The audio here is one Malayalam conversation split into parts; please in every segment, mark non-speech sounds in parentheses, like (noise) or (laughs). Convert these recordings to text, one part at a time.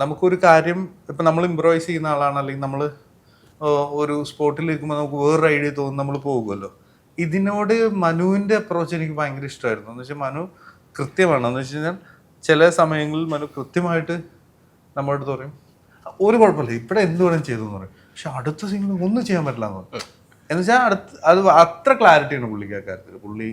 നമുക്കൊരു കാര്യം ഇപ്പം നമ്മൾ ഇമ്പ്രവൈസ് ചെയ്യുന്ന ആളാണ് അല്ലെങ്കിൽ നമ്മൾ ഒരു സ്പോട്ടിൽ ഇരിക്കുമ്പോൾ നമുക്ക് വേറൊരു ഐഡിയ തോന്നും നമ്മൾ പോകുമല്ലോ. ഇതിനോട് മനുവിന്റെ അപ്രോച്ച് എനിക്ക് ഭയങ്കര ഇഷ്ടമായിരുന്നു. എന്ന് വെച്ചാൽ മനു കൃത്യമാണ്. എന്ന് വെച്ച് കഴിഞ്ഞാൽ ചില സമയങ്ങളിൽ മനു കൃത്യമായിട്ട് നമ്മുടെ അടുത്ത് പറയും ഒരു കുഴപ്പമില്ല ഇവിടെ വേണം ചെയ്തു എന്ന് പറയും. പക്ഷെ അടുത്ത സീനിൽ ഒന്നും ചെയ്യാൻ പറ്റില്ല എന്ന് പറയും. എന്ന് വെച്ചാൽ അടുത്ത് അത് അത്ര ക്ലാരിറ്റിയാണ് പുള്ളിക്ക് ആ കാര്യത്തിൽ പുള്ളി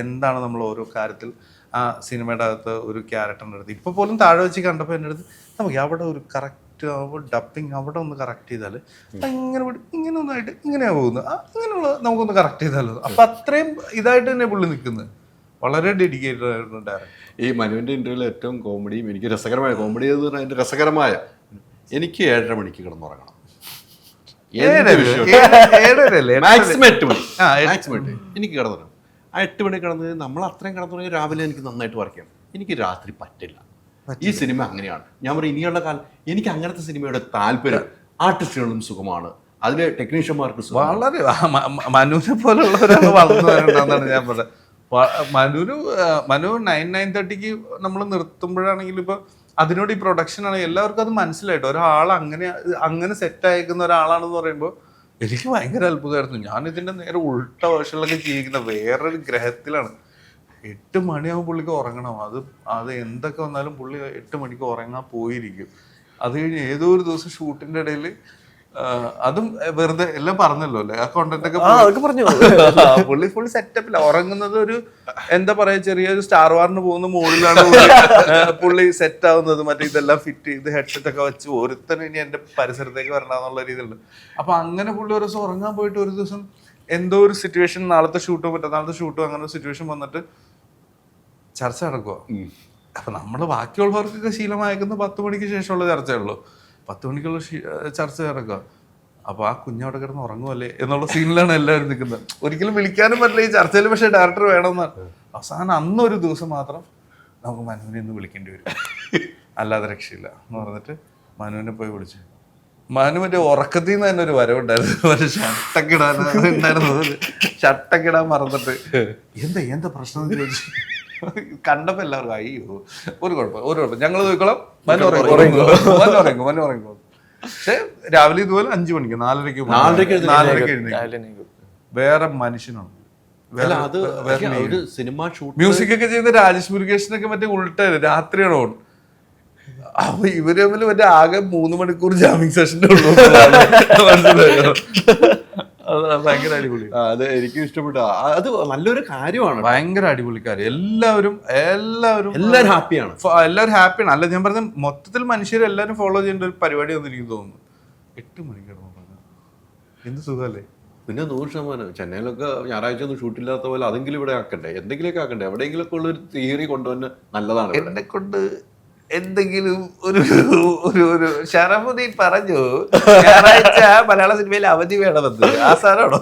എന്താണ് നമ്മൾ ഓരോ കാര്യത്തിൽ ആ സിനിമയുടെ അകത്ത് ഒരു ക്യാരക്ടറിന്റെ അടുത്ത്. ഇപ്പോൾ പോലും താഴെ വെച്ച് കണ്ടപ്പോൾ എന്റെ അടുത്ത് നമുക്ക് അവിടെ ഒരു കറക്റ്റ് ഡപ്പിങ് അവിടെ ഒന്ന് കറക്റ്റ് ചെയ്താൽ ഇങ്ങനെ ഇങ്ങനെ ഒന്നായിട്ട് ഇങ്ങനെയാണ് പോകുന്നത്. ആ, ഇങ്ങനെയുള്ള നമുക്കൊന്ന് കറക്റ്റ് ചെയ്താലോ അപ്പം അത്രയും ഇതായിട്ട് തന്നെ പുള്ളി നിൽക്കുന്നത്. വളരെ ഡെഡിക്കേറ്റഡ് ആയിരുന്നു ഡയറക്ടർ ഈ മനുവിന്റെ ഇന്റർവ്യൂവിൽ ഏറ്റവും കോമഡിയും എനിക്ക് രസകരമായ കോമഡി എന്ന് പറഞ്ഞാൽ അതിന്റെ രസകരമായ എനിക്ക് ഏഴര മണിക്ക് കിടന്നുറങ്ങണം മാക്സിമം എട്ട് മണി ആ, എട്ട് മാക്സിമം എട്ട് എനിക്ക് കിടന്നു. ആ എട്ട് മണി കിടന്ന് നമ്മൾ അത്രയും കിടന്നു രാവിലെ എനിക്ക് നന്നായിട്ട് വർക്ക് ചെയ്യാം എനിക്ക് രാത്രി പറ്റില്ല. ഈ സിനിമ അങ്ങനെയാണ്. ഞാൻ പറയും ഇനിയുള്ള കാലം എനിക്ക് അങ്ങനത്തെ സിനിമയുടെ താല്പര്യം ആർട്ടിസ്റ്റുകളും സുഖമാണ്. അതിലെ ടെക്നീഷ്യന്മാർക്ക് വളരെ മനുവിനെ പോലുള്ള ഒരാൾ വളർന്നു വരണ്ടെന്നാണ് ഞാൻ പറഞ്ഞത്. മനുവിന് മനു നയൻ നയൻ തേർട്ടിക്ക് നമ്മൾ നിർത്തുമ്പോഴാണെങ്കിൽ ഇപ്പൊ അതിനോട് ഈ പ്രൊഡക്ഷൻ ആണെങ്കിൽ എല്ലാവർക്കും അത് മനസ്സിലായിട്ട്? ഒരാൾ അങ്ങനെ അങ്ങനെ സെറ്റ് അയക്കുന്ന ഒരാളാണെന്ന് പറയുമ്പോൾ എനിക്ക് ഭയങ്കര അത്ഭുതമായിരുന്നു. ഞാൻ ഇതിന്റെ നേരെ ഉൾട്ട വശങ്ങളൊക്കെ ജീവിക്കുന്ന വേറൊരു ഗ്രഹത്തിലാണ്. എട്ട് മണിയാകുമ്പോൾ പുള്ളിക്ക് ഉറങ്ങണം. അത് അത് എന്തൊക്കെ വന്നാലും പുള്ളി എട്ട് മണിക്ക് ഉറങ്ങാൻ പോയിരിക്കും. അത് കഴിഞ്ഞ് ഏതോ ഒരു ദിവസം ഷൂട്ടിന്റെ ഇടയിൽ അതും വെറുതെ എല്ലാം പറഞ്ഞല്ലോ അല്ലേ? ആ കോണ്ടന്റ് ഒക്കെ പറഞ്ഞു. ആ, പുള്ളി ഫുൾ സെറ്റപ്പില്ല (laughs) ഉറങ്ങുന്നത് ഒരു എന്താ പറയാ ചെറിയൊരു സ്റ്റാർ വാറിന് പോകുന്ന മുകളിലാണ് പുള്ളി, സെറ്റ് ആവുന്നത് മറ്റേ ഇതെല്ലാം ഫിറ്റ് ചെയ്ത് ഹെഡ്സെറ്റ് ഒക്കെ വെച്ച് ഒരുത്തനും ഇനി എന്റെ പരിസരത്തേക്ക് വരണമെന്നുള്ള രീതിയിലുണ്ട്. അപ്പൊ അങ്ങനെ പുള്ളി ഒരു ദിവസം ഉറങ്ങാൻ പോയിട്ട് ഒരു ദിവസം എന്തോ ഒരു സിറ്റുവേഷൻ നാളത്തെ ഷൂട്ടോ മറ്റന്നാളത്തെ ഷൂട്ടോ അങ്ങനെ ഒരു സിറ്റുവേഷൻ വന്നിട്ട് ചർച്ച നടക്കുക അപ്പൊ നമ്മൾ ബാക്കിയുള്ളവർക്കൊക്കെ ശീലമായേക്കുന്ന പത്ത് മണിക്ക് ശേഷമുള്ള ചർച്ചയുള്ളൂ പത്ത് മണിക്കുള്ള ചർച്ച നടക്കുക അപ്പൊ ആ കുഞ്ഞവിടെ കിടന്ന് ഉറങ്ങുമല്ലേ എന്നുള്ള സീനിലാണ് എല്ലാവരും നിൽക്കുന്നത്. ഒരിക്കലും വിളിക്കാനും പറ്റില്ല ഈ ചർച്ചയിൽ പക്ഷേ ഡയറക്ടർ വേണമെന്നാണ് അവസാനം അന്നൊരു ദിവസം മാത്രം നമുക്ക് മനുവിനെ ഒന്ന് വിളിക്കേണ്ടി വരും. അല്ലാതെ രക്ഷയില്ല എന്ന് പറഞ്ഞിട്ട് മനുവിനെ പോയി വിളിച്ചു. മനു മറ്റേ ഉറക്കത്തിൽ നിന്ന് തന്നെ ഒരു വരവുണ്ടായിരുന്നു. ഷട്ടക്കിടാൻ ഉണ്ടായിരുന്നത് ഷട്ടക്കിടാൻ മറന്നിട്ട്. എന്താ എന്താ പ്രശ്നം ചോദിച്ചു. (laughs) കണ്ടപ്പോ എല്ലാവർക്കും അയ്യോ ഒരു കുഴപ്പം ഒരു കുഴപ്പം. ഞങ്ങൾ ഉറങ്ങും മനു ഉറങ്ങും പക്ഷെ രാവിലെ ഇതുപോലെ അഞ്ചു മണിക്ക് നാലരയ്ക്ക്. നാലരയ്ക്ക്. നാലരയ്ക്ക്. വേറെ മനുഷ്യനാണ് അല്ല ഒരു സിനിമ ഷൂട്ട് മ്യൂസിക് ഒക്കെ ചെയ്യുന്ന രാജേഷ് മുരുകേഷിനൊക്കെ മറ്റേ ഉൾട്ടായിരുന്നു രാത്രിയാണ്? ഓൺ അപ്പൊ ഇവർ തമ്മിൽ മറ്റേ ആകെ മൂന്ന് മണിക്കൂർ ജാമിങ് സെഷന്റെ ഉള്ളൂ. (laughs) ഭയങ്കര അടിപൊളി. അത് എനിക്കും ഇഷ്ടപ്പെട്ടു. അത് നല്ലൊരു കാര്യമാണ്. ഭയങ്കര അടിപൊളിക്കാര്. എല്ലാവരും എല്ലാവരും എല്ലാവരും ഹാപ്പിയാണ്. എല്ലാവരും ഹാപ്പിയാണ്. അല്ല ഞാൻ പറഞ്ഞ മൊത്തത്തിൽ മനുഷ്യർ എല്ലാവരും ഫോളോ ചെയ്യേണ്ട ഒരു പരിപാടി എനിക്ക് തോന്നുന്നു. എട്ട് മണിക്കാണ് എന്ത് സുഖമല്ലേ? പിന്നെ നൂറ് ശതമാനം. ചെന്നൈയിലൊക്കെ ഞായറാഴ്ച ഒന്നും ഷൂട്ടില്ലാത്ത പോലെ അതെങ്കിലും ഇവിടെ ആക്കണ്ടേ? എന്തെങ്കിലുമൊക്കെ ആക്കണ്ടേ? എവിടെയെങ്കിലൊക്കെ ഉള്ള ഒരു തിയറി കൊണ്ടുവന്ന് നല്ലതാണ്. എന്നെ കൊണ്ട് എന്തെങ്കിലും ഒരു ഒരു ഒരു ഷറഫുദ്ദീൻ പറഞ്ഞു (laughs) ഞായറാഴ്ച മലയാള സിനിമയിൽ അവധി വേണമെന്ന്. ആ സാറാണോ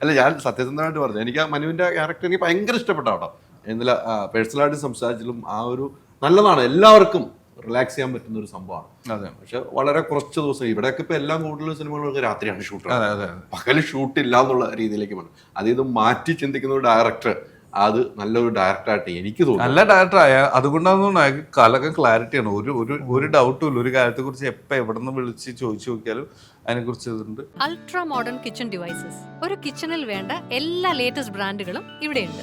അല്ല ഞാൻ സത്യസന്ധമായിട്ട് പറഞ്ഞു. എനിക്ക് ആ മനുവിന്റെ ക്യാരക്ടർ എനിക്ക് ഭയങ്കര ഇഷ്ടപ്പെട്ട കേട്ടോ എന്നില്ല പേഴ്സണലായിട്ട് സംസാരിച്ചാലും ആ ഒരു നല്ലതാണ്. എല്ലാവർക്കും റിലാക്സ് ചെയ്യാൻ പറ്റുന്ന ഒരു സംഭവമാണ്. അതെ. പക്ഷെ വളരെ കുറച്ച് ദിവസം ഇവിടെയൊക്കെ ഇപ്പൊ എല്ലാം കൂടുതൽ സിനിമകളൊക്കെ രാത്രിയാണ് ഷൂട്ട്. പകൽ ഷൂട്ട് ഇല്ല എന്നുള്ള രീതിയിലേക്ക് വേണം അതായത് മാറ്റി ചിന്തിക്കുന്ന ഒരു ഡയറക്ടർ അത് നല്ലൊരു ഡയറക്ടറായിട്ട് എനിക്ക് തോന്നുന്നു. നല്ല ഡയറക്ടറായ അതുകൊണ്ടാണെന്ന് തോന്നുന്നു അയാൾക്ക് കലകം ക്ലാരിറ്റിയാണ് ഒരു ഒരു ഒരു ഡൗട്ടും ഇല്ല. ഒരു കാര്യത്തെ കുറിച്ച് എപ്പോൾ എവിടെ നിന്ന് വിളിച്ച് ചോദിച്ചു നോക്കിയാലും അതിനെ കുറിച്ച് ഇതുണ്ട്. അൾട്രാ മോഡേൺ കിച്ചൺ ഡിവൈസസ് ഒരു കിച്ചണിൽ വേണ്ട എല്ലാ ലേറ്റസ്റ്റ് ബ്രാൻഡുകളും ഇവിടെയുണ്ട്.